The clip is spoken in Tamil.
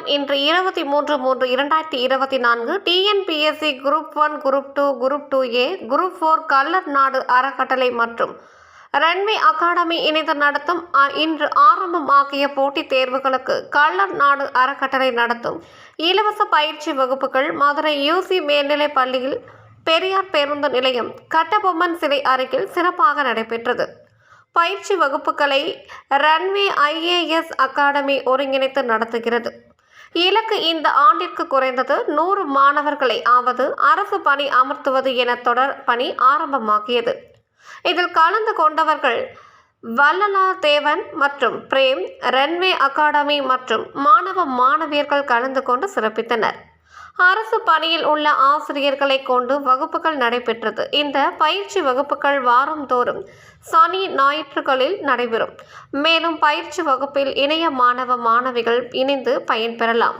தினம் இன்று இருபத்தி மூன்று மூன்று இரண்டாயிரத்தி இருபத்தி நான்கு TNPSC group one group two group two A group four Kallar Nadu அறக்கட்டளை மற்றும் ரன்வே அகாடமி இணைந்து நடத்தும் இன்று ஆரம்பமாகிய போட்டித் தேர்வுகளுக்கு கள்ளர் நாடு அறக்கட்டளை நடத்தும் இலவச பயிற்சி வகுப்புகள் மதுரை யூசி மேல்நிலைப் பள்ளியில் பெரியார் பேருந்து நிலையம் கட்டபொம்மன் சிலை அருகில் சிறப்பாக நடைபெற்றது. பயிற்சி வகுப்புகளை ரன்வே ஐஏஎஸ் அகாடமி ஒருங்கிணைத்து நடத்துகிறது. இலக்கு இந்த ஆண்டிற்கு குறைந்தது நூறு மாணவர்களை ஆவது அரசு பணி அமர்த்துவது என தொடர் பணி ஆரம்பமாகியது. இதில் கலந்து கொண்டவர்கள் வல்லலா தேவன் மற்றும் பிரேம் ரன்வே அகாடமி மற்றும் மாணவ மாணவியர்கள் கலந்து கொண்டு சிறப்பித்தனர். அரசு பணியில் உள்ள ஆசிரியர்களை கொண்டு வகுப்புகள் நடைபெற்றது. இந்த பயிற்சி வகுப்புகள் வாரந்தோறும் சனி ஞாயிற்றுகளில் நடைபெறும். மேலும் பயிற்சி வகுப்பில் இணைய மாணவ மாணவிகள் இணைந்து பயன்பெறலாம்.